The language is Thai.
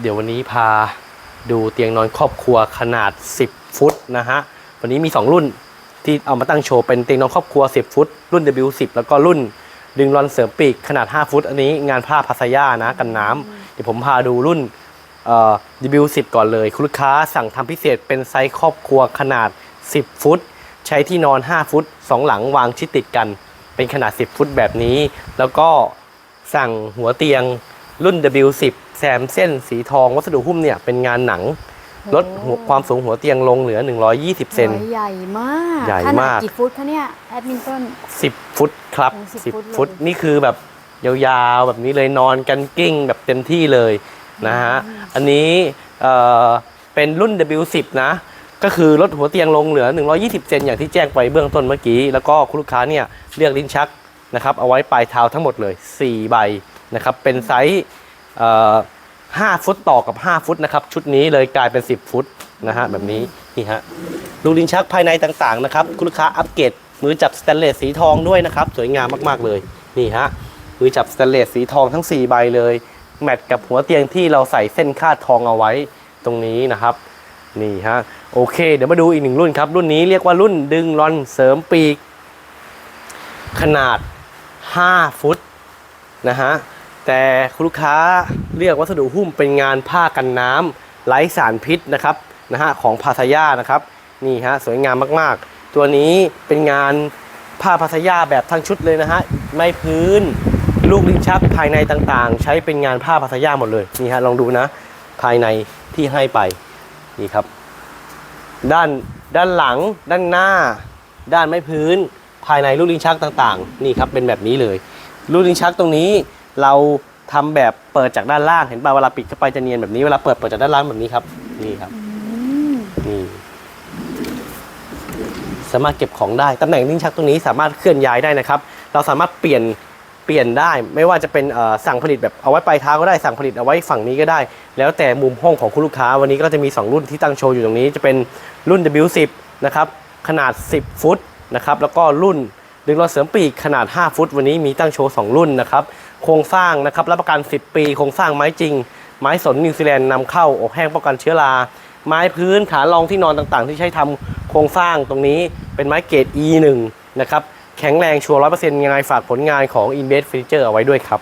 เดี๋ยววันนี้พาดูเตียงนอนครอบครัวขนาด 10 ฟุตนะฮะ วันนี้มี 2 รุ่นที่เอามาตั้งโชว์เป็นเตียงนอนครอบครัว 10 ฟุต รุ่น W10 แล้วก็รุ่นดึงรอนเสริมปีกขนาด 5 ฟุต อันนี้งานผ้าพัสยานะกันน้ำเดี๋ยวผมพาดูรุ่นเอ่อ W10 ก่อนเลย คุณลูกค้าสั่งทำพิเศษเป็นไซส์ครอบครัวขนาด 10 ฟุต ใช้ที่นอน 5 ฟุต 2 หลังวางชิดติดกัน เป็นขนาด 10 ฟุตแบบนี้ แล้วก็สั่งหัวเตียง รุ่น W10 แซมเส้นสีทองวัสดุหุ้มเนี่ยเป็นงานหนัง ลดหัวความสูงหัวเตียงลงเหลือ 120 เซน ใหญ่มากใหญ่ขนดมากกี่ฟุตคะเนี่ยแอดมินต้น 10 ฟุตครับ โอ้10 10 ฟุฟุตตเลยนี่คือแบบยาวๆแบบนี้เลยนอนกันกิ้งแบบเต็มที่เลยนะฮะ อันนี้เอ่อเป็นรุ่น W10 นะ ก็คือลดหัวเตียงลงเหลือ 120 เซนอย่างที่แจ้งไปเบื้องต้นเมื่อกี้ แล้วก็คุณลูกค้าเนี่ยเลือกลิ้นชักนะครับเอาไว้ปลายเท้าทั้งหมดเลย 4 ใบ นะครับเป็นไซส์5ฟุตต่อกับ 5 ฟุตนะครับชุดนี้เลยกลายเป็น 10 ฟุตนะฮะแบบนี้นี่ฮะลูกลิ้นชักภายในต่างๆนะครับคุณลูกค้าอัปเกรดมือจับสแตนเลสสีทองด้วยนะครับสวยงามมากๆเลยนี่ฮะมือจับสแตนเลสสีทองทั้ง 4 ใบเลย แมทกับหัวเตียงที่เราใส่เส้นคาดทองเอาไว้ตรงนี้นะครับนี่ฮะโอเค เดี๋ยวมาดูอีกหนึ่งรุ่นครับรุ่นนี้เรียกว่ารุ่นดึงรอนเสริมปีก ขนาด 5 ฟุตนะฮะ แต่คุณลูกค้าเรียกวัสดุหุ้มเป็นงานผ้ากันน้ำไร้สารพิษนะครับนะฮะของพาสยานะครับนี่ฮะสวยงามมากๆ ตัวนี้เป็นงานผ้าพาสยาแบบทั้งชุดเลยนะฮะไม้พื้นลูกลิ้นชักภายในต่างๆ ใช้เป็นงานผ้าพาสยาหมดเลยนี่ฮะลองดูนะ ภายในที่ให้ไปนี่ครับ ด้านด้านหลัง ด้านหน้า ด้านไม้พื้น ภายในลูกลิ้นชักต่างๆ นี่ครับเป็นแบบนี้เลย ลูกลิ้นชักตรงนี้ เราทำแบบเปิดจากด้านล่างเห็นป่ะเวลาปิดเข้าไปจะเนียนแบบนี้เวลาเปิดเปิดจากด้านล่างแบบนี้ครับ นี่ครับนี่สามารถเก็บของได้ตำแหน่งลิ้นชักตรงนี้สามารถเคลื่อนย้ายได้นะครับ เราสามารถเปลี่ยนเปลี่ยนได้ ไม่ว่าจะเป็นสั่งผลิตแบบเอาไว้ปลายเท้าก็ได้สั่งผลิตเอาไว้ฝั่งนี้ก็ได้ แล้วแต่มุมห้องของคุณลูกค้า วันนี้ก็จะมี 2 รุ่นที่ตั้งโชว์อยู่ตรงนี้ จะเป็นรุ่น W10 นะครับขนาด 10 ฟุตนะครับแล้วก็รุ่นดึงรอเสริมปีกขนาด 5 ฟุต วันนี้มีตั้งโชว์ 2 รุ่นนะครับ โครงสร้างนะครับรับประกัน 10 ปี โครงสร้างไม้จริง ไม้สนนิวซีแลนด์นำเข้าอบแห้งป้องกันเชื้อรา ไม้พื้นขารองที่นอนต่างๆ ที่ใช้ทำโครงสร้างตรงนี้เป็นไม้เกรด E1 นะครับแข็งแรงชัวร์ร้อยเปอร์เซ็นต์ยังไงฝากผลงานของ Invest Furniture เอาไว้ด้วยครับ